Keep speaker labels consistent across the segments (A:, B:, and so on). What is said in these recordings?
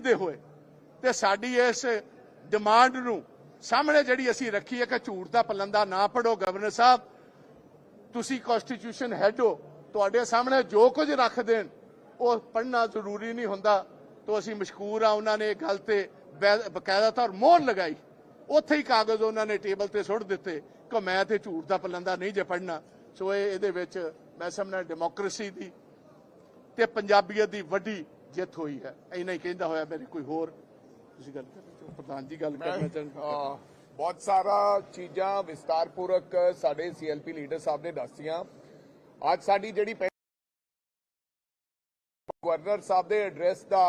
A: ਸਮਝਦੇ ਹੋਏ ਤੇ ਸਾਡੀ ਇਸ ਡਿਮਾਂਡ ਨੂੰ ਸਾਹਮਣੇ ਜਿਹੜੀ ਅਸੀਂ ਰੱਖੀ ਹੈ ਕਿ ਝੂਠ ਦਾ ਪਲੰਦਾ ਨਾ ਪੜੋ ਗਵਰਨਰ ਸਾਹਿਬ। ਤੁਸੀਂ ਕਨਸਟੀਟਿਊਸ਼ਨ ਹੈਡ ਹੋ, ਤੁਹਾਡੇ ਸਾਹਮਣੇ ਜੋ ਕੁਝ ਰੱਖ ਦੇਣ, ਉਹ ਪੜ੍ਹਨਾ ਜ਼ਰੂਰੀ ਨਹੀਂ ਹੁੰਦਾ। ਤੋਂ ਅਸੀਂ ਮਸ਼ਕੂਰ ਆ ਉਹਨਾਂ ਨੇ ਗੱਲ ਤੇ ਬਕਾਇਦਾ ਤੌਰ ਮੋਹਰ ਲਗਾਈ। ਉੱਥੇ ਹੀ ਕਾਗਜ਼ ਉਹਨਾਂ ਨੇ ਟੇਬਲ ਤੇ ਸੁੱਟ ਦਿੱਤੇ ਕਿ ਮੈਂ ਤੇ ਝੂਠ ਦਾ ਪਲੰਦਾ ਨਹੀਂ ਜੇ ਪੜ੍ਹਨਾ। ਸੋ ਇਹ ਇਹਦੇ ਵਿੱਚ ਮੈਂ ਸਮਝਣਾ ਡੈਮੋਕ੍ਰੇਸੀ ਦੀ ਤੇ ਪੰਜਾਬੀਅਤ ਦੀ ਵੱਡੀ ਜਿੱਤ ਹੋਈ ਹੈ। ਇੰਨਾ ਹੀ ਕਹਿੰਦਾ ਹੋਇਆ ਮੇਰੇ ਕੋਈ ਹੋਰ। ਤੁਸੀਂ ਗੱਲ ਕਰਨੀ ਚਾਹੋ? ਪ੍ਰਧਾਨ ਜੀ ਗੱਲ ਕਰਨਾ ਚਾਹੁੰਦੇ
B: ਬਹੁਤ ਸਾਰਾ ਚੀਜ਼ਾਂ ਵਿਸਤਾਰਪੂਰਕ ਸਾਡੇ ਸੀਐਲਪੀ ਲੀਡਰ ਸਾਹਿਬ ਨੇ ਦੱਸੀਆਂ। ਅੱਜ ਸਾਡੀ ਜਿਹੜੀ ਗਵਰਨਰ ਸਾਹਿਬ ਦੇ ਐਡਰੈਸ ਦਾ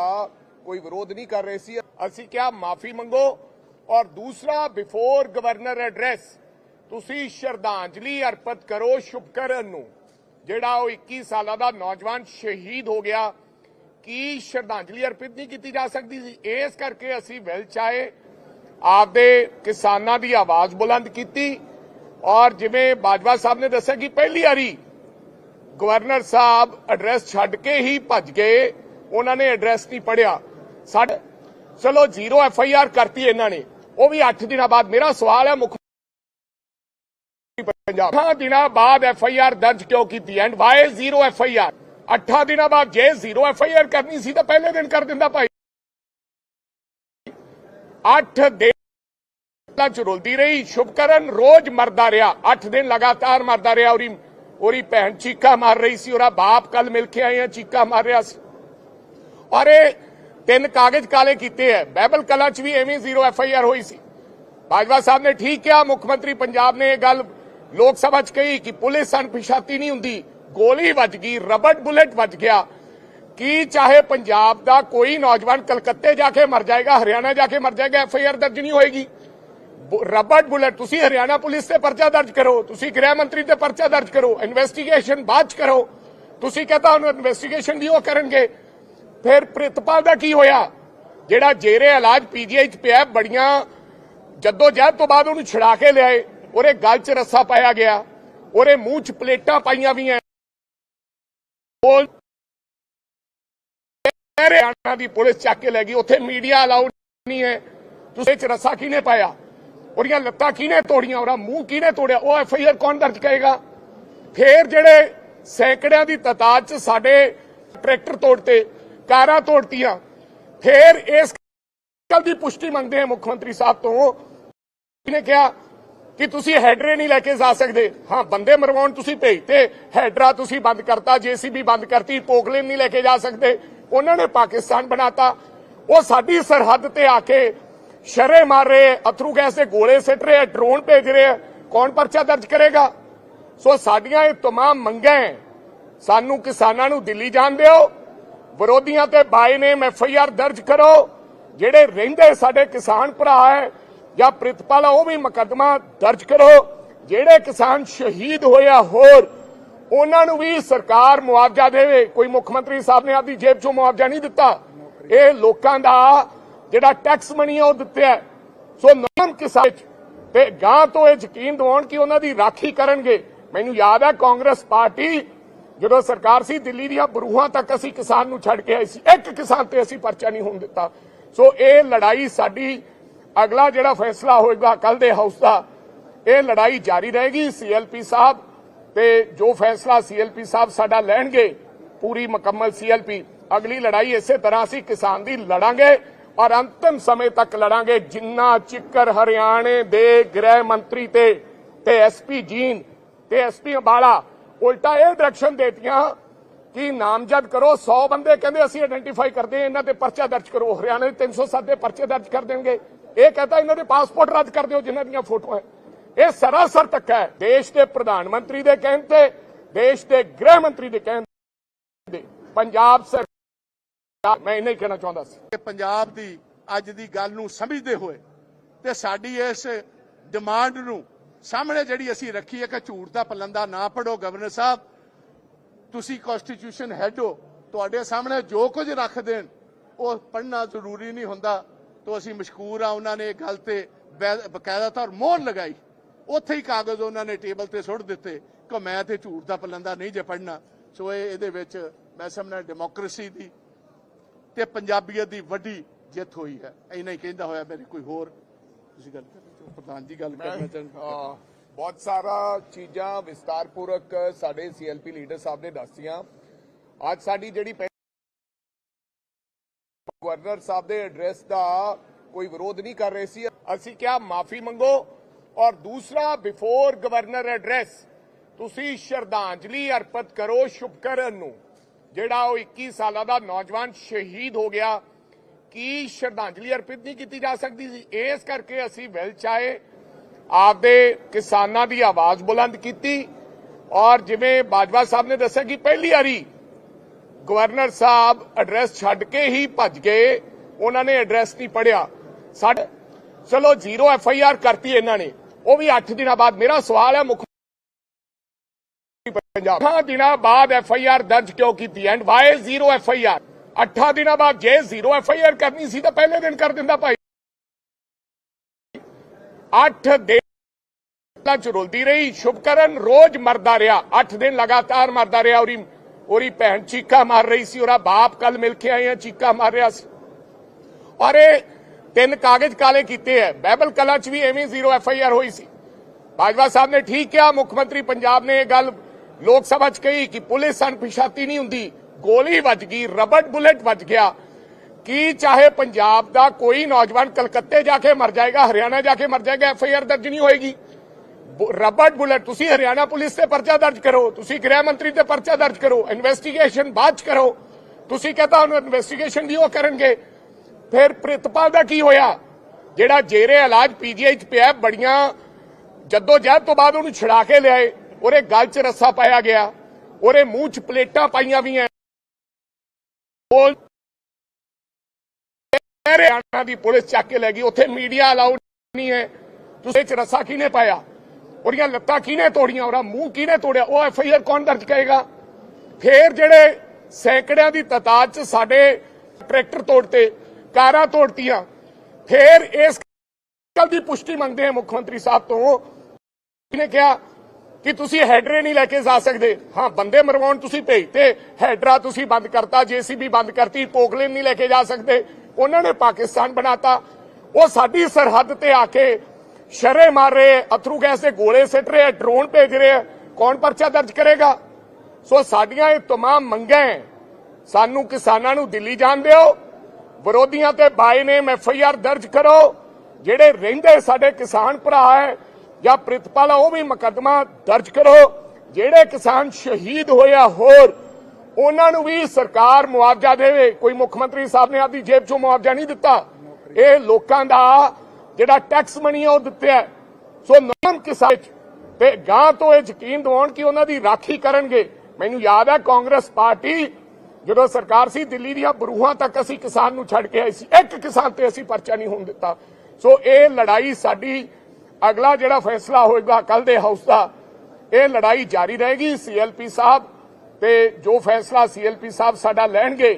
B: ਕੋਈ ਵਿਰੋਧ ਨਹੀਂ ਕਰ ਰਹੇ ਸੀ। ਅਸੀਂ ਕਿਹਾ ਮਾਫੀ ਮੰਗੋ। ਔਰ ਦੂਸਰਾ ਬਿਫੋਰ ਗਵਰਨਰ ਐਡਰੈਸ ਤੁਸੀਂ ਸ਼ਰਧਾਂਜਲੀ ਅਰਪਿਤ ਕਰੋ ਸ਼ੁਭਕਰਨ ਨੂੰ ਜਿਹੜਾ ਉਹ 21 ਸਾਲਾਂ ਦਾ ਨੌਜਵਾਨ ਸ਼ਹੀਦ ਹੋ ਗਿਆ। ਕੀ ਸ਼ਰਧਾਂਜਲੀ ਅਰਪਿਤ ਨਹੀਂ ਕੀਤੀ ਜਾ ਸਕਦੀ ਸੀ? ਇਸ ਕਰਕੇ ਅਸੀਂ ਵੈਲ ਚਾਹੇ, ਆਪਦੇ ਕਿਸਾਨਾਂ ਦੀ ਆਵਾਜ਼ ਬੁਲੰਦ ਕੀਤੀ। ਔਰ ਜਿਵੇਂ ਬਾਜਵਾ ਸਾਹਿਬ ਨੇ ਦੱਸਿਆ ਕਿ ਪਹਿਲੀ ਵਾਰੀ ਗਵਰਨਰ ਸਾਹਿਬ ਐਡਰੈਸ ਛੱਡ ਕੇ ਹੀ ਭੱਜ ਗਏ। ਉਹਨਾਂ ਨੇ ਐਡਰੈਸ ਨਹੀਂ ਪੜਿਆ ਸਾਡੇ ਚਲੋ ਜ਼ੀਰੋ ਐਫ ਆਈ ਆਰ ਕਰਤੀ ਇਹਨਾਂ ਨੇ। ਉਹ ਵੀ 8 ਦਿਨਾਂ ਬਾਅਦ। ਮੇਰਾ ਸਵਾਲ ਹੈ ਮੁੱਖ ਪੰਜਾਬ 8 ਦਿਨਾਂ ਬਾਅਦ ਐਫ ਆਈ ਆਰ ਦਰਜ ਕਿਉਂ ਕੀਤੀ? And why zero F I R? 8 ਦਿਨਾਂ ਬਾਅਦ ਜੇ ਜ਼ੀਰੋ ਐਫ ਆਈ ਆਰ ਕਰਨੀ ਸੀ ਤਾਂ ਪਹਿਲੇ ਦਿਨ ਕਰ ਦਿੰਦਾ ਭਾਈ। 8 ਦਿਨ ਤਾਂ ਚੁਰਲਦੀ ਰਹੀ। ਸ਼ੁਭਕਰਨ ਰੋਜ਼ ਮਰਦਾ ਰਿਹਾ। 8 ਦਿਨ ਲਗਾਤਾਰ ਮਰਦਾ ਰਿਹਾ। ਔਰੀ ਔਰੀ ਭੈਣ ਚੀਕਾ ਮਾਰ ਰਹੀ ਸੀ। ਉਹਦਾ ਬਾਪ ਕੱਲ ਮਿਲ ਕੇ ਆਏ ਆ ਚੀਕਾ ਮਾਰ ਰਿਹਾ ਸੀ। ਔਰ ਇਹ ਤਿੰਨ ਕਾਗਜ਼ ਕਾਲੇ ਕੀਤੇ ਐ ਬਾਈਬਲ ਕਲਾ ਚ ਵੀ ਐਵੇਂ ਜ਼ੀਰੋ ਐਫ ਆਈ ਆਰ ਹੋਈ ਸੀ। ਬਾਜਵਾ ਸਾਹਿਬ ਨੇ ਠੀਕ ਕਿਹਾ। ਮੁੱਖ ਮੰਤਰੀ ਪੰਜਾਬ ਨੇ ਇਹ ਗੱਲ ਲੋਕ ਸਭਾ ਚ ਕਹੀ ਕਿ ਪੁਲਿਸ ਅਣਪਛਾਤੀ ਨਹੀਂ ਹੁੰਦੀ। ਗੋਲੀ ਵੱਜ ਗਈ, ਰਬੜ ਬੁਲੇਟ ਵੱਜ ਗਿਆ। ਕੀ ਚਾਹੇ ਪੰਜਾਬ ਦਾ ਕੋਈ ਨੌਜਵਾਨ ਕਲਕੱਤੇ ਜਾ ਕੇ ਮਰ ਜਾਏਗਾ, ਹਰਿਆਣਾ ਜਾ ਕੇ ਮਰ ਜਾਏਗਾ, ਐਫ ਆਈ ਆਰ ਦਰਜ ਨਹੀਂ ਹੋਏਗੀ। ਬੁ- ਰਬੜ ਬੁਲੇਟ, ਤੁਸੀਂ ਹਰਿਆਣਾ ਪੁਲਿਸ ਤੇ ਪਰਚਾ ਦਰਜ ਕਰੋ, ਤੁਸੀਂ ਗ੍ਰਹਿ ਮੰਤਰੀ ਤੇ ਪਰਚਾ ਦਰਜ ਕਰੋ, ਇਨਵੈਸਟੀਗੇਸ਼ਨ ਬਾਅਦ ਚ ਕਰੋ। ਤੁਸੀਂ ਕਹਤਾ ਉਹਨੂੰ ਇਨਵੈਸਟੀਗੇਸ਼ਨ ਵੀ ਉਹ ਕਰਨਗੇ। ਫਿਰ ਪ੍ਰਿਤਪਾਲ ਦਾ ਕੀ ਹੋਇਆ? ਜਿਹੜਾ ਜੇਰੇ ਇਲਾਜ ਪੀਜੀਆਈ ਚ ਪਿਆ, ਬੜੀਆਂ ਜੱਦੋ ਜਹਿਦ ਤੋਂ ਬਾਅਦ ਉਹਨੂੰ ਛੁਡਾ ਕੇ ਲਿਆਏ। ਉਹਦੇ ਗਲ 'ਚ ਰੱਸਾ ਪਾਇਆ ਗਿਆ। ਉਹਦੇ ਮੂੰਹ 'ਚ ਪਲੇਟਾਂ ਪਾਈਆਂ ਵੀ ਉਹ ਹਰਿਆਣਾ ਦੀ ਪੁਲਿਸ ਚੱਕ ਕੇ ਲੈ ਗਈ। ਉੱਥੇ ਮੀਡੀਆ ਅਲਾਉਡ ਨਹੀਂ ਹੈ। ਤੁਸੀਂ 'ਚ ਰੱਸਾ ਕਿਹਨੇ ਪਾਇਆ? ਉਹਦੀਆਂ ਲੱਤਾਂ ਕਿਹਨੇ ਤੋੜੀਆਂ? ਉਹਦਾ ਮੂੰਹ ਕਿਹਨੇ ਤੋੜਿਆ? ਉਹ ਐਫ ਆਈ ਆਰ ਕੌਣ ਦਰਜ ਕਰੇਗਾ? ਫੇਰ ਜਿਹੜੇ ਸੈਂਕੜਿਆਂ ਦੀ ਤਤਾਦ 'ਚ ਸਾਡੇ ਟਰੈਕਟਰ ਤੋੜਤੇ, ਕਾਰਾਂ ਤੋੜਤੀਆਂ, ਫੇਰ ਇਸ ਗੱਲ ਦੀ ਪੁਸ਼ਟੀ ਮੰਗਦੇ ਆ ਮੁੱਖ ਮੰਤਰੀ ਸਾਹਿਬ ਤੋਂ। ਨੇ ਕਿਹਾ? ਕਿ ਤੁਸੀਂ ਹੈਡਰੇ ਨਹੀਂ ਲੈ ਕੇ ਜਾ ਸਕਦੇ ਹਾਂ ਬੰਦੇ ਮਰਵਾਉਣ ਤੁਸੀਂ ਭੇਜਤੇ ਹੈਡਰਾ ਤੁਸੀਂ ਬੰਦ ਕਰਤਾ ਜੀਸੀਬੀ ਬੰਦ ਕਰਤੀ ਪੋਕਲੇਨ ਨਹੀਂ ਲੈ ਕੇ ਜਾ ਸਕਦੇ ਉਹਨਾਂ ਨੇ ਪਾਕਿਸਤਾਨ ਬਣਾਤਾ ਉਹ ਸਾਡੀ ਸਰਹੱਦ ਤੇ ਆ ਕੇ ਸ਼ਰੇ ਮਾਰ ਰਹੇ ਅਥਰੂ ਗੈਸ ਦੇ ਗੋਲੇ ਸਿੱਟ ਰਹੇ ਡਰੋਨ ਭੇਜ ਰਹੇ ਆ। ਕੌਣ ਪਰਚਾ ਦਰਜ ਕਰੇਗਾ ਸੋ ਸਾਡੀਆਂ ਇਹ तमाम ਮੰਗਾਂ ਹੈ। ਸਾਨੂੰ ਕਿਸਾਨਾਂ ਨੂੰ ਦਿੱਲੀ ਜਾਣ ਦਿਓ ਵਿਰੋਧੀਆਂ ਤੇ ਬਾਈ ਨੇ ਐਫ ਆਈ ਆਰ ਦਰਜ ਕਰੋ ਜਿਹੜੇ ਰਹਿੰਦੇ ਸਾਡੇ ਕਿਸਾਨ ਭਰਾ ਹੈ ਜਾਂ ਪ੍ਰਿਤਪਾਲ ਉਹ ਵੀ ਮੁਕੱਦਮਾ ਦਰਜ ਕਰੋ। ਜਿਹੜੇ ਕਿਸਾਨ ਸ਼ਹੀਦ ਹੋਇਆ ਹੋਰ, ਉਹਨਾਂ ਨੂੰ ਵੀ ਸਰਕਾਰ ਮੁਆਵਜ਼ਾ ਦੇਵੇ। ਕੋਈ ਮੁੱਖ ਮੰਤਰੀ ਸਾਹਿਬ ਨੇ ਆਪਦੀ ਜੇਬ ਚੋਂ ਮੁਆਵਜ਼ਾ ਨਹੀਂ ਦਿੱਤਾ। ਇਹ ਲੋਕਾਂ ਦਾ ਜਿਹੜਾ ਟੈਕਸ ਮਨੀ ਹੈ ਉਹ ਦਿੱਤਾ ਸੋ ਨਾਮ ਕਿਸਾਨ ਤੇ ਗਾਂ ਤੋਂ ਇਹ ਯਕੀਨ ਦਿਵਾਉਣ ਕਿ ਉਹਨਾਂ ਦੀ ਰਾਖੀ ਕਰਨਗੇ। ਮੈਨੂੰ ਯਾਦ ਹੈ ਕਾਂਗਰਸ ਪਾਰਟੀ ਜਦੋਂ ਸਰਕਾਰ ਸੀ, ਦਿੱਲੀ ਦੀਆਂ ਬਰੂਹਾਂ ਤੱਕ ਅਸੀਂ ਕਿਸਾਨ ਨੂੰ ਛੱਡ ਕੇ ਆਏ ਸੀ। ਇੱਕ ਕਿਸਾਨ ਤੇ ਅਸੀਂ ਪਰਚਾ ਨਹੀਂ ਹੋਣ ਦਿੱਤਾ। ਸੋ ਇਹ ਲੜਾਈ ਸਾਡੀ ਅਗਲਾ ਜਿਹੜਾ ਫੈਸਲਾ ਹੋਏਗਾ ਕੱਲ ਦੇ ਹਾਊਸ ਦਾ, ਇਹ ਲੜਾਈ ਜਾਰੀ ਰਹੇਗੀ ਸੀਐਲਪੀ ਸਾਹਿਬ ਤੇ ਜੋ ਫੈਸਲਾ ਸੀਐਲਪੀ ਸਾਹਿਬ ਸਾਡਾ ਲੈਣਗੇ, ਪੂਰੀ ਮੁਕੰਮਲ ਸੀਐਲਪੀ। ਅਗਲੀ ਲੜਾਈ ਇਸੇ ਤਰ੍ਹਾਂ ਅਸੀਂ ਕਿਸਾਨ ਦੀ ਲੜਾਂਗੇ ਔਰ ਅੰਤਿਮ ਸਮੇਂ ਤੱਕ ਲੜਾਂਗੇ ਜਿੰਨਾ ਚਿੱਕਰ ਹਰਿਆਣੇ ਦੇ ਗ੍ਰਹਿ ਮੰਤਰੀ ਤੇ ਤੇ ਐਸਪੀ ਜੀਨ, ਤੇ ਐਸਪੀ ਅੰਬਾਲਾ ਉਲਟਾ ਇਹ ਡਾਇਰੈਕਸ਼ਨ ਦੇਤੀਆਂ ਕਿ ਨਾਮਜ਼ਦ ਕਰੋ। 100 ਬੰਦੇ ਕਹਿੰਦੇ ਅਸੀਂ ਆਇਡੈਂਟੀਫਾਈ ਕਰਦੇ ਇਹਨਾਂ ਤੇ ਪਰਚਾ ਦਰਜ ਕਰੋ। ਹਰਿਆਣੇ ਦੇ 307 ਦੇ ਪਰਚੇ ਦਰਜ ਕਰ ਦੇਣਗੇ। ਇਹ ਕਹਤਾ ਇਹਨਾਂ ਦੇ ਪਾਸਪੋਰਟ ਰੱਦ ਕਰ ਦਿਓ ਜਿਨ੍ਹਾਂ ਦੀਆਂ ਫੋਟੋਆਂ ਇਹ ਸਰਾਸਰ ਧੱਕਾ ਹੈ। ਦੇਸ਼ ਦੇ ਪ੍ਰਧਾਨ ਮੰਤਰੀ ਦੇ ਕਹਿਣ ਤੇ, ਦੇਸ਼ ਦੇ ਗ੍ਰਹਿ ਮੰਤਰੀ ਦੇ ਕਹਿਣ ਤੇ, ਪੰਜਾਬ ਸਰਕਾਰ ਮੈਂ ਇਹ ਨਹੀਂ ਕਹਿਣਾ ਚਾਹੁੰਦਾ ਸੀ।
A: ਕਿ ਪੰਜਾਬ ਦੀ ਅੱਜ ਦੀ ਗੱਲ ਨੂੰ ਸਮਝਦੇ ਹੋਏ ਤੇ ਸਾਡੀ ਇਸ ਡਿਮਾਂਡ ਨੂੰ ਸਾਹਮਣੇ ਜਿਹੜੀ ਅਸੀਂ ਰੱਖੀ ਹੈ ਕਿ ਝੂਠ ਦਾ ਪਲੰਦਾ ਨਾ ਪੜੋ ਗਵਰਨਰ ਸਾਹਿਬ। ਤੁਸੀਂ ਕਨਸਟੀਟਿਊਸ਼ਨ ਹੈਡ ਹੋ, ਤੁਹਾਡੇ ਸਾਹਮਣੇ ਜੋ ਕੁਝ ਰੱਖ ਦੇਣ, ਉਹ ਪੜਨਾ ਜ਼ਰੂਰੀ ਨਹੀਂ ਹੁੰਦਾ। ਤੋਂ ਅਸੀਂ ਮਸ਼ਕੂਰ ਆ ਉਹਨਾਂ ਨੇ ਗੱਲ ਤੇ ਬਕਾਇਦਾ ਤੌਰ ਮੋਹਰ ਲਗਾਈ। ਉੱਥੇ ਹੀ ਕਾਗਜ਼ ਉਹਨਾਂ ਨੇ ਟੇਬਲ ਤੇ ਸੁੱਟ ਦਿੱਤੇ। ਕਿ ਮੈਂ ਤੇ ਝੂਠ ਦਾ ਪਲੰਦਾ ਨਹੀਂ ਜੇ ਪੜ੍ਹਨਾ। ਸੋ ਇਹ ਇਹਦੇ ਵਿੱਚ ਮੈਂ ਸਮਝਦਾ ਡੈਮੋਕ੍ਰੇਸੀ ਦੀ ਤੇ ਪੰਜਾਬੀਅਤ ਦੀ ਵੱਡੀ ਜਿੱਤ ਹੋਈ ਹੈ। ਇੰਨਾ ਹੀ ਕਹਿੰਦਾ ਹੋਇਆ ਮੇਰੇ ਕੋਈ ਹੋਰ। ਤੁਸੀਂ ਗੱਲ ਕਰੋ ਪ੍ਰਧਾਨ ਜੀ ਗੱਲ ਕਰਨਾ ਚਾਹੁੰਦੇ
B: ਬਹੁਤ ਸਾਰਾ ਚੀਜ਼ਾਂ ਵਿਸਤਾਰਪੂਰਕ ਸਾਡੇ ਸੀਐਲਪੀ ਲੀਡਰ ਸਾਹਿਬ ਨੇ ਦੱਸੀਆਂ। ਅੱਜ ਸਾਡੀ ਜਿਹੜੀ ਗਵਰਨਰ ਸਾਹਿਬ ਦੇ ਐਡਰੈਸ ਦਾ ਕੋਈ ਵਿਰੋਧ ਨਹੀਂ ਕਰ ਰਹੇ ਸੀ। ਅਸੀਂ ਕਿਹਾ, ਮਾਫੀ ਮੰਗੋ। ਔਰ ਦੂਸਰਾ ਬਿਫੋਰ ਗਵਰਨਰ ਐਡਰੈਸ ਤੁਸੀਂ ਸ਼ਰਧਾਂਜਲੀ ਅਰਪਿਤ ਕਰੋ ਸ਼ੁਭਕਰਨ ਨੂੰ, ਜਿਹੜਾ ਉਹ 21 ਸਾਲਾਂ ਦਾ ਨੌਜਵਾਨ ਸ਼ਹੀਦ ਹੋ ਗਿਆ। ਕੀ ਸ਼ਰਧਾਂਜਲੀ ਅਰਪਿਤ ਨਹੀਂ ਕੀਤੀ ਜਾ ਸਕਦੀ ਸੀ? ਇਸ ਕਰਕੇ ਅਸੀਂ ਵੈਲ ਚਾਹੇ, ਆਪਦੇ ਕਿਸਾਨਾਂ ਦੀ ਆਵਾਜ਼ ਬੁਲੰਦ ਕੀਤੀ। ਔਰ ਜਿਵੇਂ ਬਾਜਵਾ ਸਾਹਿਬ ਨੇ ਦੱਸਿਆ ਕਿ ਪਹਿਲੀ ਵਾਰੀ ਗਵਰਨਰ ਸਾਹਿਬ ਐਡਰੈਸ ਛੱਡ ਕੇ ਹੀ ਭੱਜ ਗਏ। ਉਹਨਾਂ ਨੇ ਐਡਰੈਸ ਨਹੀਂ ਪੜਿਆ ਸਾਡੇ ਚਲੋ ਜ਼ੀਰੋ ਐਫ ਆਈ ਆਰ ਕਰਤੀ ਇਹਨਾਂ ਨੇ। ਉਹ ਵੀ 8 ਦਿਨਾਂ ਬਾਅਦ ਮੇਰਾ ਸਵਾਲ ਹੈ, ਮੁੱਖ ਪੰਜਾਬ। 8 ਦਿਨਾਂ ਬਾਅਦ ਐਫ ਆਈ ਆਰ ਦਰਜ ਕਿਉਂ ਕੀਤੀ? And why zero F I R 8 ਦਿਨਾਂ ਬਾਅਦ ਜੇ ਜ਼ੀਰੋ ਐਫ ਆਈ ਆਰ ਕਰਨੀ ਸੀ ਤਾਂ ਪਹਿਲੇ ਦਿਨ ਕਰ ਦਿੰਦਾ ਭਾਈ। 8 ਦਿਨ ਚ ਰੁਲਦੀ ਰਹੀ। ਸ਼ੁਭਕਰਨ ਰੋਜ਼ ਮਰਦਾ ਰਿਹਾ। 8 ਦਿਨ ਲਗਾਤਾਰ ਮਰਦਾ ਰਿਹਾ ਔਰੀ ਔਰੀ ਭੈਣ ਚੀਕਾ ਮਾਰ ਰਹੀ ਸੀ, ਉਹਦਾ ਬਾਪ ਕੱਲ ਮਿਲ ਕੇ ਆਏ ਆ ਚੀਕਾ ਮਾਰ ਰਿਹਾ ਸੀ। ਔਰ ਇਹ ਤਿੰਨ ਕਾਗਜ਼ ਕਾਲੇ ਕੀਤੇ ਐ। ਬਾਈਬਲ ਕਲਾ ਚ ਵੀ ਐਵੇਂ ਜ਼ੀਰੋ ਐਫ ਆਈ ਆਰ ਹੋਈ ਸੀ। ਬਾਜਵਾ ਸਾਹਿਬ ਨੇ ਠੀਕ ਕਿਹਾ, ਮੁੱਖ ਮੰਤਰੀ ਪੰਜਾਬ ਨੇ ਇਹ ਗੱਲ ਲੋਕ ਸਭਾ ਚ ਕਹੀ ਕਿ ਪੁਲਿਸ ਅਣਪਛਾਤੀ ਨਹੀਂ ਹੁੰਦੀ। ਗੋਲੀ ਵੱਜ ਗਈ, ਰਬੜ ਬੁਲੇਟ ਵੱਜ ਗਿਆ। ਕੀ ਚਾਹੇ ਪੰਜਾਬ ਦਾ ਕੋਈ ਨੌਜਵਾਨ ਕਲਕੱਤੇ ਜਾ ਕੇ ਮਰ ਜਾਏਗਾ, ਹਰਿਆਣਾ ਜਾ ਕੇ ਮਰ ਜਾਏਗਾ, ਐਫ ਆਈ ਆਰ ਦਰਜ ਨਹੀਂ ਹੋਏਗੀ। ਰਬੜ ਬੁਲਟ ਤੁਸੀਂ ਹਰਿਆਣਾ ਪੁਲਿਸ ਤੇ ਪਰਚਾ ਦਰਜ ਕਰੋ, ਤੁਸੀਂ ਗ੍ਰਹਿ ਮੰਤਰੀ ਤੇ ਪਰਚਾ ਦਰਜ ਕਰੋ ਇਨਵੈਸਟੀਗੇਸ਼ਨ ਬਾਅਦ ਚ ਕਰੋ। ਤੁਸੀਂ ਕਹਤਾ ਉਹਨੂੰ ਇਨਵੈਸਟੀਗੇਸ਼ਨ ਵੀ ਉਹ ਕਰਨਗੇ। ਫਿਰ ਪ੍ਰਿਤਪਾਲ ਦਾ ਕੀ ਹੋਇਆ? ਜਿਹੜਾ ਜੇਰੇ ਇਲਾਜ ਪੀਜੀਆਈ ਚ ਪਿਆ, ਬੜੀਆਂ ਜਦੋਂ ਜਹਿਦ ਤੋਂ ਬਾਅਦ ਉਹਨੂੰ ਛੁਡਾ ਕੇ ਲਿਆਏ। ਉਹਦੇ ਗਲ 'ਚ ਰੱਸਾ ਪਾਇਆ ਗਿਆ। ਉਹਦੇ ਮੂੰਹ 'ਚ ਪਲੇਟਾਂ ਪਾਈਆਂ ਵੀਆਂ ਉਹ ਹਰਿਆਣਾ ਦੀ ਪੁਲਿਸ ਚੱਕ ਕੇ ਲੈ ਗਈ। ਉੱਥੇ ਮੀਡੀਆ ਅਲਾਉਡ ਨਹੀਂ ਹੈ ਤੁਸੀਂ 'ਚ ਰੱਸਾ ਕਿਹਨੇ ਪਾਇਆ? ਉਹਦੀਆਂ ਲੱਤਾਂ ਕਿਹਨੇ ਤੋੜੀਆਂ? ਉਹਦਾ ਮੂੰਹ ਕਿਹਨੇ ਤੋੜਿਆ? ਉਹ ਐਫ ਆਈ ਆਰ ਕੌਣ ਦਰਜ ਕਰੇਗਾ? ਫੇਰ ਜਿਹੜੇ ਸੈਂਕੜਿਆਂ ਦੀ ਤਾਦਾਦ 'ਚ ਸਾਡੇ ਟਰੈਕਟਰ ਤੋੜਤੇ, ਕਾਰਾਂ ਤੋੜਤੀਆਂ, ਫੇਰ ਇਸ ਗੱਲ ਦੀ ਪੁਸ਼ਟੀ ਮੰਗਦੇ ਆ ਮੁੱਖ ਮੰਤਰੀ ਸਾਹਿਬ ਤੋਂ। ਨੇ ਕਿਹਾ ਕਿ ਤੁਸੀਂ ਹੈਡਰੇ ਨਹੀਂ ਲੈ ਕੇ ਜਾ ਸਕਦੇ। ਹਾਂ, ਬੰਦੇ ਮਰਵਾਉਣ ਤੁਸੀਂ ਭੇਜਤੇ। ਹੈਡਰਾ ਤੁਸੀਂ ਬੰਦ ਕਰਤਾ, ਜੀਸੀਬੀ ਬੰਦ ਕਰਤੀ, ਪੋਕਲੇਨ ਨਹੀਂ ਲੈ ਕੇ ਜਾ ਸਕਦੇ। ਉਹਨਾਂ ਨੇ ਪਾਕਿਸਤਾਨ ਬਣਾਤਾ। ਉਹ ਸਾਡੀ ਸਰਹੱਦ ਤੇ ਆ ਕੇ ਸ਼ਰੇ ਮਾਰ ਰਹੇ ਹੈ, ਅਥਰੂ ਗੈਸ ਦੇ ਗੋਲੇ ਸਿੱਟ ਰਹੇ ਹੈ, ਡਰੋਨ ਭੇਜ ਰਹੇ ਹੈ। ਕੌਣ ਪਰਚਾ ਦਰਜ ਕਰੇਗਾ ਸੋ ਸਾਡੀਆਂ ਇਹ तमाम ਮੰਗਾਂ ਹੈ। ਸਾਨੂੰ ਕਿਸਾਨਾਂ ਨੂੰ ਦਿੱਲੀ ਜਾਣ ਦਿਓ ਵਿਰੋਧੀਆਂ ਤੇ ਬਾਈ ਨੇ ਐਫ ਆਈ ਆਰ ਦਰਜ ਕਰੋ ਜਿਹੜੇ ਰਹਿੰਦੇ ਸਾਡੇ ਕਿਸਾਨ ਭਰਾ ਹੈ ਜਾਂ ਪ੍ਰਿਤਪਾਲ ਆ, ਉਹ ਵੀ ਮੁਕੱਦਮਾ ਦਰਜ ਕਰੋ ਜਿਹੜੇ ਕਿਸਾਨ ਸ਼ਹੀਦ ਹੋਇਆ ਹੋਰ ਉਹਨਾਂ ਨੂੰ ਵੀ ਸਰਕਾਰ ਮੁਆਵਜ਼ਾ ਦੇਵੇ ਕੋਈ ਮੁੱਖ ਮੰਤਰੀ ਸਾਹਿਬ ਨੇ ਆਪਦੀ ਜੇਬ ਚੋਂ ਮੁਆਵਜ਼ਾ ਨਹੀਂ ਦਿੱਤਾ ਇਹ ਲੋਕਾਂ ਦਾ ਜਿਹੜਾ ਟੈਕਸ ਮਨੀ ਆ ਉਹ ਦਿੱਤਾ ਸੋ ਨਾਮ ਕਿਸਾਨ ਤੇ ਗਾਂ ਤੋਂ ਇਹ ਯਕੀਨ ਦਿਵਾਉਣ ਕਿ ਉਹਨਾਂ ਦੀ ਰਾਖੀ ਕਰਨਗੇ। ਮੈਨੂੰ ਯਾਦ ਹੈ ਕਾਂਗਰਸ ਪਾਰਟੀ, ਜਦੋਂ ਸਰਕਾਰ ਸੀ, ਦਿੱਲੀ ਦੀਆਂ ਬਰੂਹਾਂ ਤੱਕ ਅਸੀਂ ਕਿਸਾਨ ਨੂੰ ਛੱਡ ਕੇ ਆਏ ਸੀ। ਇੱਕ ਕਿਸਾਨ ਤੇ ਅਸੀਂ ਪਰਚਾ ਨਹੀਂ ਹੋਣ ਦਿੱਤਾ। ਸੋ ਇਹ ਲੜਾਈ ਸਾਡੀ, ਅਗਲਾ ਜਿਹੜਾ ਫੈਸਲਾ ਹੋਏਗਾ ਕੱਲ ਦੇ ਹਾਊਸ ਦਾ, ਇਹ ਲੜਾਈ ਜਾਰੀ ਰਹੇਗੀ ਸੀਐਲਪੀ ਸਾਹਿਬ ਤੇ ਜੋ ਫੈਸਲਾ ਸੀਐਲਪੀ ਸਾਹਿਬ ਸਾਡਾ ਲੈਣਗੇ,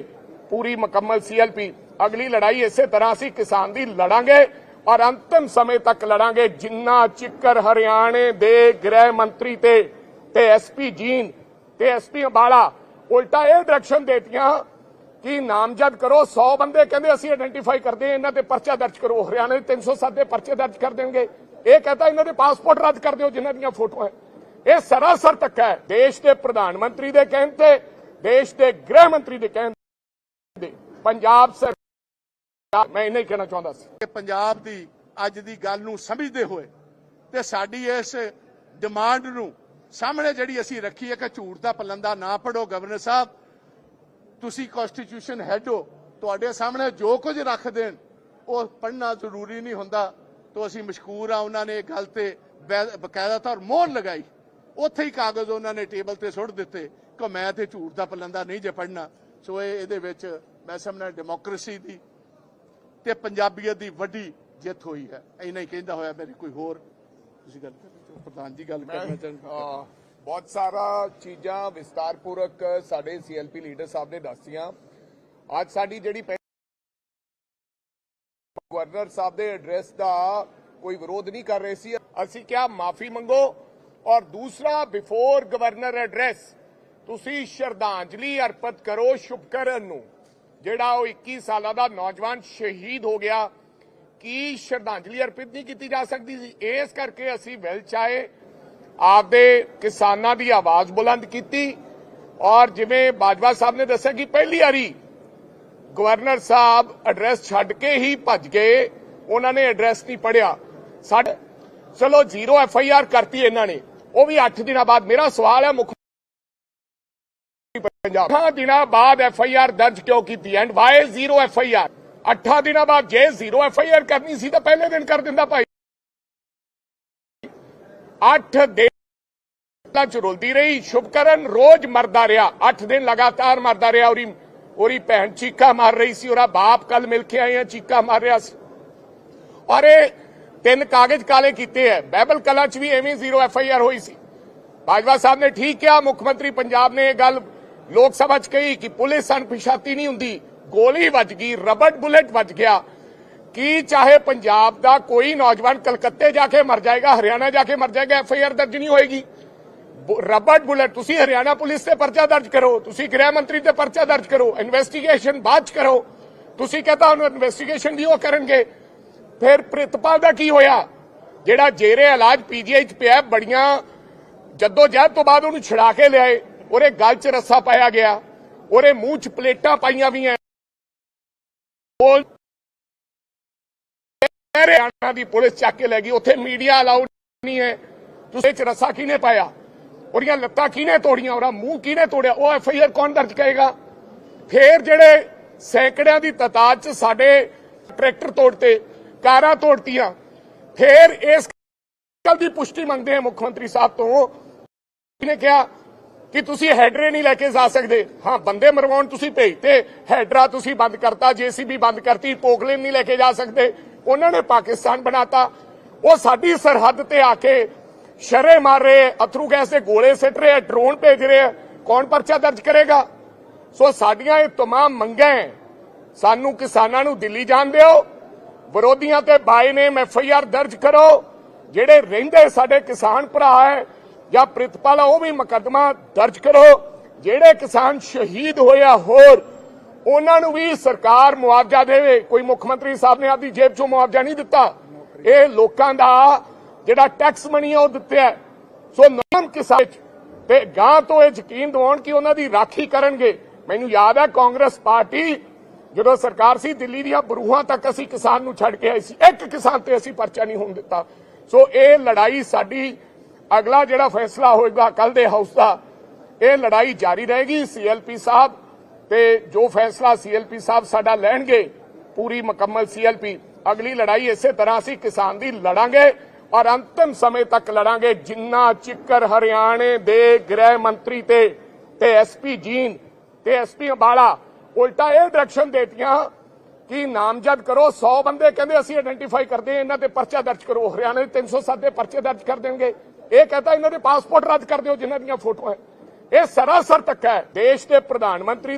B: ਪੂਰੀ ਮੁਕੰਮਲ ਸੀਐਲਪੀ ਅਗਲੀ ਲੜਾਈ ਇਸੇ ਤਰ੍ਹਾਂ ਅਸੀਂ ਕਿਸਾਨ ਦੀ ਲੜਾਂਗੇ। ਔਰ ਅੰਤਿਮ ਸਮੇਂ ਤੱਕ ਲੜਾਂਗੇ। ਜਿੰਨਾ ਚਿੱਕਰ ਹਰਿਆਣੇ ਦੇ ਗ੍ਰਹਿ ਮੰਤਰੀ ਤੇ ਤੇ ਐਸਪੀ ਜੀਨ, ਤੇ ਐਸਪੀ ਅੰਬਾਲਾ ਉਲਟਾ ਇਹ ਡਾਇਰੈਕਸ਼ਨ ਦੇਤੀਆਂ ਕਿ ਨਾਮਜ਼ਦ ਕਰੋ। 100 ਬੰਦੇ ਕਹਿੰਦੇ ਅਸੀਂ ਆਇਡੈਂਟੀਫਾਈ ਕਰਦੇ ਹਾਂ, ਇਹਨਾਂ ਤੇ ਪਰਚਾ ਦਰਜ ਕਰੋ। ਹਰਿਆਣਾ ਦੇ 307 ਦੇ ਪਰਚੇ ਦਰਜ ਕਰ ਦੇਣਗੇ। ਇਹ ਕਹਤਾ ਇਹਨਾਂ ਦੇ ਪਾਸਪੋਰਟ ਰੱਦ ਕਰ ਦਿਓ, ਜਿਨ੍ਹਾਂ ਦੀਆਂ ਫੋਟੋਆਂ ਇਹ ਸਰਾਸਰ ਧੱਕਾ ਹੈ। ਦੇਸ਼ ਦੇ ਪ੍ਰਧਾਨ ਮੰਤਰੀ ਦੇ ਕਹਿਣ ਤੇ, ਦੇਸ਼ ਦੇ ਗ੍ਰਹਿ ਮੰਤਰੀ ਦੇ ਕਹਿਣ ਤੇ, ਪੰਜਾਬ ਸਰਕਾਰ ਮੈਂ ਇਹ ਨਹੀਂ ਕਹਿਣਾ ਚਾਹੁੰਦਾ ਸੀ।
A: ਪੰਜਾਬ ਦੀ ਅੱਜ ਦੀ ਗੱਲ ਨੂੰ ਸਮਝਦੇ ਹੋਏ ਤੇ ਸਾਡੀ ਇਸ ਡਿਮਾਂਡ ਨੂੰ ਸਾਹਮਣੇ ਜਿਹੜੀ ਅਸੀਂ ਰੱਖੀ ਹੈ ਕਿ ਝੂਠ ਦਾ ਪਲੰਦਾ ਨਾ ਪੜੋ ਗਵਰਨਰ ਸਾਹਿਬ। ਤੁਸੀਂ ਕਨਸਟੀਟਿਊਸ਼ਨ ਹੈਡ ਹੋ, ਤੁਹਾਡੇ ਸਾਹਮਣੇ ਜੋ ਕੁਝ ਰੱਖ ਦੇਣ, ਉਹ ਪੜਨਾ ਜ਼ਰੂਰੀ ਨਹੀਂ ਹੁੰਦਾ। ਤੋਂ ਅਸੀਂ ਮਸ਼ਕੂਰ ਆ, ਉਹਨਾਂ ਨੇ ਗੱਲ ਤੇ ਬਕਾਇਦਾ ਤੌਰ ਮੋਹਰ ਲਗਾਈ। ਉੱਥੇ ਹੀ ਕਾਗਜ਼ ਉਹਨਾਂ ਨੇ ਟੇਬਲ ਤੇ ਸੁੱਟ ਦਿੱਤੇ ਕਿ ਮੈਂ ਤੇ ਝੂਠ ਦਾ ਪਲੰਦਾ ਨਹੀਂ ਜੇ ਪੜਨਾ ਸੋ ਇਹ ਇਹਦੇ ਵਿੱਚ ਮੈਂ ਸਮਝਣਾ ਡੈਮੋਕ੍ਰੇਸੀ ਦੀ ਤੇ ਪੰਜਾਬੀਅਤ ਦੀ ਵੱਡੀ ਜਿੱਤ ਹੋਈ ਹੈ। ਇੰਨਾ ਹੀ ਕਹਿੰਦਾ ਹੋਇਆ ਮੇਰੇ ਕੋਈ ਹੋਰ ਤੁਸੀਂ ਗੱਲ ਕਰੋ ਪ੍ਰਧਾਨ ਜੀ ਗੱਲ ਕਰਨਾ ਚਾਹੁੰਦੇ
B: ਬਹੁਤ ਸਾਰਾ ਚੀਜ਼ਾਂ ਵਿਸਤਾਰਪੂਰਕ ਸਾਡੇ ਸੀਐਲਪੀ ਲੀਡਰ ਸਾਹਿਬ ਨੇ ਦੱਸੀਆਂ। ਅੱਜ ਸਾਡੀ ਜਿਹੜੀ ਗਵਰਨਰ ਸਾਹਿਬ ਦੇ ਐਡਰੈਸ ਦਾ ਕੋਈ ਵਿਰੋਧ ਨਹੀਂ ਕਰ ਰਹੇ ਸੀ। ਅਸੀਂ ਕਿਹਾ ਮਾਫੀ ਮੰਗੋ ਔਰ ਦੂਸਰਾ ਬਿਫੋਰ ਗਵਰਨਰ ਐਡਰੈਸ ਤੁਸੀਂ ਸ਼ਰਧਾਂਜਲੀ ਅਰਪਿਤ ਕਰੋ ਸ਼ੁਭਕਰਨ ਨੂੰ। ਜਿਹੜਾ ਉਹ 21 ਸਾਲਾਂ ਦਾ ਨੌਜਵਾਨ ਸ਼ਹੀਦ ਹੋ ਗਿਆ, ਕੀ ਸ਼ਰਧਾਂਜਲੀ ਅਰਪਿਤ ਨਹੀਂ ਕੀਤੀ ਜਾ ਸਕਦੀ ਸੀ? ਇਸ ਕਰਕੇ ਅਸੀਂ ਵੈਲ ਚਾਏ ਆਪਦੇ ਕਿਸਾਨਾਂ ਦੀ ਆਵਾਜ਼ ਬੁਲੰਦ ਕੀਤੀ ਔਰ ਜਿਵੇਂ ਬਾਜਵਾ ਸਾਹਿਬ ਨੇ ਦੱਸਿਆ ਕਿ ਪਹਿਲੀ ਵਾਰੀ ਗਵਰਨਰ ਸਾਹਿਬ ਐਡਰੈਸ ਛੱਡ ਕੇ ਹੀ ਭੱਜ ਗਏ, ਉਹਨਾਂ ਨੇ ਐਡਰੈਸ ਨਹੀਂ ਪੜਿਆ ਸਾਡੇ ਚਲੋ ਜ਼ੀਰੋ ਐਫ ਆਈ ਆਰ ਕਰਤੀ ਇਹਨਾਂ ਨੇ। ਉਹ ਵੀ 8 ਦਿਨਾਂ ਬਾਅਦ। ਮੇਰਾ ਸਵਾਲ ਹੈ, ਮੁੱਖ ਪੰਜਾਬ 8 ਦਿਨਾਂ ਬਾਅਦ ਐਫ ਆਈ ਆਰ ਦਰਜ ਕਿਉਂ ਕੀਤੀ and why zero F I R 8 ਦਿਨਾਂ ਬਾਅਦ ਜੇ ਜ਼ੀਰੋ ਐਫ ਆਈ ਆਰ ਕਰਨੀ ਸੀ ਤਾਂ ਪਹਿਲੇ ਦਿਨ ਕਰ ਦਿੰਦਾ ਭਾਈ 8 ਦਿਨ ਚ ਰੁਲਦੀ ਰਹੀ ਸ਼ੁਭਕਰਨ ਰੋਜ਼ ਮਰਦਾ ਰਿਹਾ 8 ਦਿਨ ਲਗਾਤਾਰ ਮਰਦਾ ਰਿਹਾ ਔਰੀ ਔਰੀ ਭੈਣ ਚੀਕਾ ਮਾਰ ਰਹੀ ਸੀ ਉਹਦਾ ਬਾਪ ਕੱਲ ਮਿਲ ਕੇ ਆਏ ਆ ਚੀਕਾ ਮਾਰ ਰਿਹਾ ਸੀ ਔਰ ਇਹ ਤਿੰਨ ਕਾਗਜ਼ ਕਾਲੇ ਕੀਤੇ ਐ ਬਾਈਬਲ ਕਲਾ ਚ ਵੀ ਐਵੇਂ ਜ਼ੀਰੋ ਐਫ ਆਈ ਆਰ ਹੋਈ ਸੀ ਬਾਜਵਾ ਸਾਹਿਬ ਨੇ ਠੀਕ ਕਿਹਾ ਮੁੱਖ ਮੰਤਰੀ ਪੰਜਾਬ ਨੇ ਇਹ ਗੱਲ ਲੋਕ ਸਭਾ ਚ ਕਹੀ ਕਿ ਪੁਲਿਸ ਅਣਪਛਾਤੀ ਨਹੀਂ ਹੁੰਦੀ। ਗੋਲੀ ਵੱਜ ਗਈ, ਰਬੜ ਬੁਲੇਟ ਵੱਜ ਗਿਆ। ਕੀ ਚਾਹੇ ਪੰਜਾਬ ਦਾ ਕੋਈ ਨੌਜਵਾਨ ਕਲਕੱਤੇ ਜਾ ਕੇ ਮਰ ਜਾਏਗਾ, ਹਰਿਆਣਾ ਜਾ ਕੇ ਮਰ ਜਾਏਗਾ, ਐਫ ਆਈ ਆਰ ਦਰਜ ਨਹੀਂ ਹੋਏਗੀ। ਬੁ- ਰਬੜ ਬੁਲੇਟ, ਤੁਸੀਂ ਹਰਿਆਣਾ ਪੁਲਿਸ ਤੇ ਪਰਚਾ ਦਰਜ ਕਰੋ, ਤੁਸੀਂ ਗ੍ਰਹਿ ਮੰਤਰੀ ਤੇ ਪਰਚਾ ਦਰਜ ਕਰੋ, ਇਨਵੈਸਟੀਗੇਸ਼ਨ ਬਾਅਦ ਚ ਕਰੋ। ਤੁਸੀਂ ਕਹਤਾ ਉਹਨੂੰ ਇਨਵੈਸਟੀਗੇਸ਼ਨ ਦੀ ਉਹ ਕਰਨਗੇ। ਫਿਰ ਪ੍ਰਿਤਪਾਲ ਦਾ ਕੀ ਹੋਇਆ? ਜਿਹੜਾ ਜੇਰੇ ਇਲਾਜ ਪੀਜੀਆਈ ਚ ਪਿਆ, ਬੜੀਆਂ ਜੱਦੋ ਜਹਿਦ ਤੋਂ ਬਾਅਦ ਉਹਨੂੰ ਛੁਡਾ ਕੇ ਲਿਆਏ। ਉਹਦੇ ਗਲ 'ਚ ਰੱਸਾ ਪਾਇਆ ਗਿਆ ਉਹਦੇ ਮੂੰਹ 'ਚ ਪਲੇਟਾਂ ਪਾਈਆਂ ਵੀਆਂ ਉਹ ਹਰਿਆਣਾ ਦੀ ਪੁਲਿਸ ਚੱਕ ਕੇ ਲੈ ਗਈ, ਉੱਥੇ ਮੀਡੀਆ ਅਲਾਉਡ ਨਹੀਂ ਹੈ ਤੁਸੀਂ 'ਚ ਰੱਸਾ ਕਿਹਨੇ ਪਾਇਆ? ਉਹਦੀਆਂ ਲੱਤਾਂ ਕਿਹਨੇ ਤੋੜੀਆਂ ਉਹਦਾ ਮੂੰਹ ਕਿਹਨੇ ਤੋੜਿਆ? ਉਹ ਐਫ ਆਈ ਆਰ ਕੌਣ ਦਰਜ ਕਰੇਗਾ? ਫੇਰ ਜਿਹੜੇ ਸੈਂਕੜਿਆਂ ਦੀ ਤਦਾਦ 'ਚ ਸਾਡੇ ਟਰੈਕਟਰ ਤੋੜਤੇ, ਕਾਰਾਂ ਤੋੜਤੀਆਂ, ਫੇਰ ਇਸ ਗੱਲ ਦੀ ਪੁਸ਼ਟੀ ਮੰਗਦੇ ਆ ਮੁੱਖ ਮੰਤਰੀ ਸਾਹਿਬ ਤੋਂ। ਨੇ ਕਿਹਾ? ਕਿ ਤੁਸੀਂ ਹੈਡਰੇ ਨਹੀਂ ਲੈ ਕੇ ਜਾ ਸਕਦੇ ਹਾਂ ਬੰਦੇ ਮਰਵਾਉਣ ਤੁਸੀਂ ਭੇਜਤੇ ਹੈਡਰਾ ਤੁਸੀਂ ਬੰਦ ਕਰਤਾ ਜੀਸੀਬੀ ਬੰਦ ਕਰਤੀ ਪੋਕਲੇਨ ਨਹੀਂ ਲੈ ਕੇ ਜਾ ਸਕਦੇ ਉਹਨਾਂ ਨੇ ਪਾਕਿਸਤਾਨ ਬਣਾਤਾ ਉਹ ਸਾਡੀ ਸਰਹੱਦ ਤੇ ਆ ਕੇ ਸ਼ਰੇ ਮਾਰ ਰਹੇ ਅਥਰੂ ਗੈਸ ਦੇ ਗੋਲੇ ਸਿੱਟ ਰਹੇ ਡਰੋਨ ਭੇਜ ਰਹੇ ਕੌਣ ਪਰਚਾ ਦਰਜ ਕਰੇਗਾ ਸੋ ਸਾਡੀਆਂ ਇਹ तमाम ਮੰਗਾਂ ਹੈ ਸਾਨੂੰ ਕਿਸਾਨਾਂ ਨੂੰ ਦਿੱਲੀ ਜਾਣ ਦਿਓ ਵਿਰੋਧੀਆਂ ਤੇ ਬਾਈ ਨੇ ਐਫ ਆਈ ਆਰ ਦਰਜ ਕਰੋ ਜਿਹੜੇ ਰਹਿੰਦੇ ਸਾਡੇ ਕਿਸਾਨ ਭਰਾ ਹੈ ਜਾਂ ਪ੍ਰਿਤਪਾਲ, ਉਹ ਵੀ ਮੁਕੱਦਮਾ ਦਰਜ ਕਰੋ। ਜਿਹੜੇ ਕਿਸਾਨ ਸ਼ਹੀਦ ਹੋਇਆ ਹੋਰ, ਉਹਨਾਂ ਨੂੰ ਵੀ ਸਰਕਾਰ ਮੁਆਵਜ਼ਾ ਦੇਵੇ। ਕੋਈ ਮੁੱਖ ਮੰਤਰੀ ਸਾਹਿਬ ਨੇ ਆਪਦੀ ਜੇਬ ਚੋਂ ਮੁਆਵਜ਼ਾ ਨਹੀਂ ਦਿੱਤਾ। ਇਹ ਲੋਕਾਂ ਦਾ ਜਿਹੜਾ ਟੈਕਸ ਮਨੀ ਹੈ ਉਹ ਦਿੱਤਾ ਸੋ ਨਾਮ ਕਿਸਾਨ ਤੇ ਗਾਂ ਤੋਂ ਇਹ ਯਕੀਨ ਦਿਵਾਉਣ ਕਿ ਉਹਨਾਂ ਦੀ ਰਾਖੀ ਕਰਨਗੇ। ਮੈਨੂੰ ਯਾਦ ਹੈ ਕਾਂਗਰਸ ਪਾਰਟੀ ਜਦੋਂ ਸਰਕਾਰ ਸੀ, ਦਿੱਲੀ ਦੀਆਂ ਬਰੂਹਾਂ ਤੱਕ ਅਸੀਂ ਕਿਸਾਨ ਨੂੰ ਛੱਡ ਕੇ ਆਏ ਸੀ। ਇੱਕ ਕਿਸਾਨ ਤੇ ਅਸੀਂ ਪਰਚਾ ਨਹੀਂ ਹੋਣ ਦਿੱਤਾ। ਸੋ ਇਹ ਲੜਾਈ ਸਾਡੀ ਅਗਲਾ ਜਿਹੜਾ ਫੈਸਲਾ ਹੋਏਗਾ ਕੱਲ ਦੇ ਹਾਊਸ ਦਾ, ਇਹ ਲੜਾਈ ਜਾਰੀ ਰਹੇਗੀ ਸੀਐਲਪੀ ਸਾਹਿਬ ਤੇ ਜੋ ਫੈਸਲਾ ਸੀਐਲਪੀ ਸਾਹਿਬ ਸਾਡਾ ਲੈਣਗੇ, ਪੂਰੀ ਮੁਕੰਮਲ ਸੀਐਲਪੀ। ਅਗਲੀ ਲੜਾਈ ਇਸੇ ਤਰ੍ਹਾਂ ਅਸੀਂ ਕਿਸਾਨ ਦੀ ਲੜਾਂਗੇ ਔਰ ਅੰਤਮ ਸਮੇਂ ਤੱਕ ਲੜਾਂਗੇ ਜਿੰਨਾ ਚਿੱਕਰ ਹਰਿਆਣੇ ਦੇ ਗ੍ਰਹਿ ਮੰਤਰੀ ਤੇ ਤੇ ਐਸਪੀ ਜੀਨ, ਤੇ ਐਸਪੀ ਅੰਬਾਲਾ ਉਲਟਾ ਇਹ ਡਾਇਰੈਕਸ਼ਨ ਦੇਤੀਆਂ ਕਿ ਨਾਮਜ਼ਦ ਕਰੋ 100 ਬੰਦੇ ਕਹਿੰਦੇ ਅਸੀਂ ਆਇਡੈਂਟੀਫਾਈ ਕਰਦੇ ਇਹਨਾਂ ਤੇ ਪਰਚਾ ਦਰਜ ਕਰੋ, ਹਰਿਆਣੇ ਦੇ 307 ਦੇ ਪਰਚੇ ਦਰਜ ਕਰ ਦੇਣਗੇ। ਇਹ ਕਹਤਾ ਇਹਨਾਂ ਦੇ ਪਾਸਪੋਰਟ ਰੱਦ ਕਰ ਦਿਓ, ਜਿਨ੍ਹਾਂ ਦੀਆਂ ਫੋਟੋਆਂ ਇਹ ਸਰਾਸਰ ਧੱਕਾ ਹੈ। ਦੇਸ਼ ਦੇ ਪ੍ਰਧਾਨ ਮੰਤਰੀ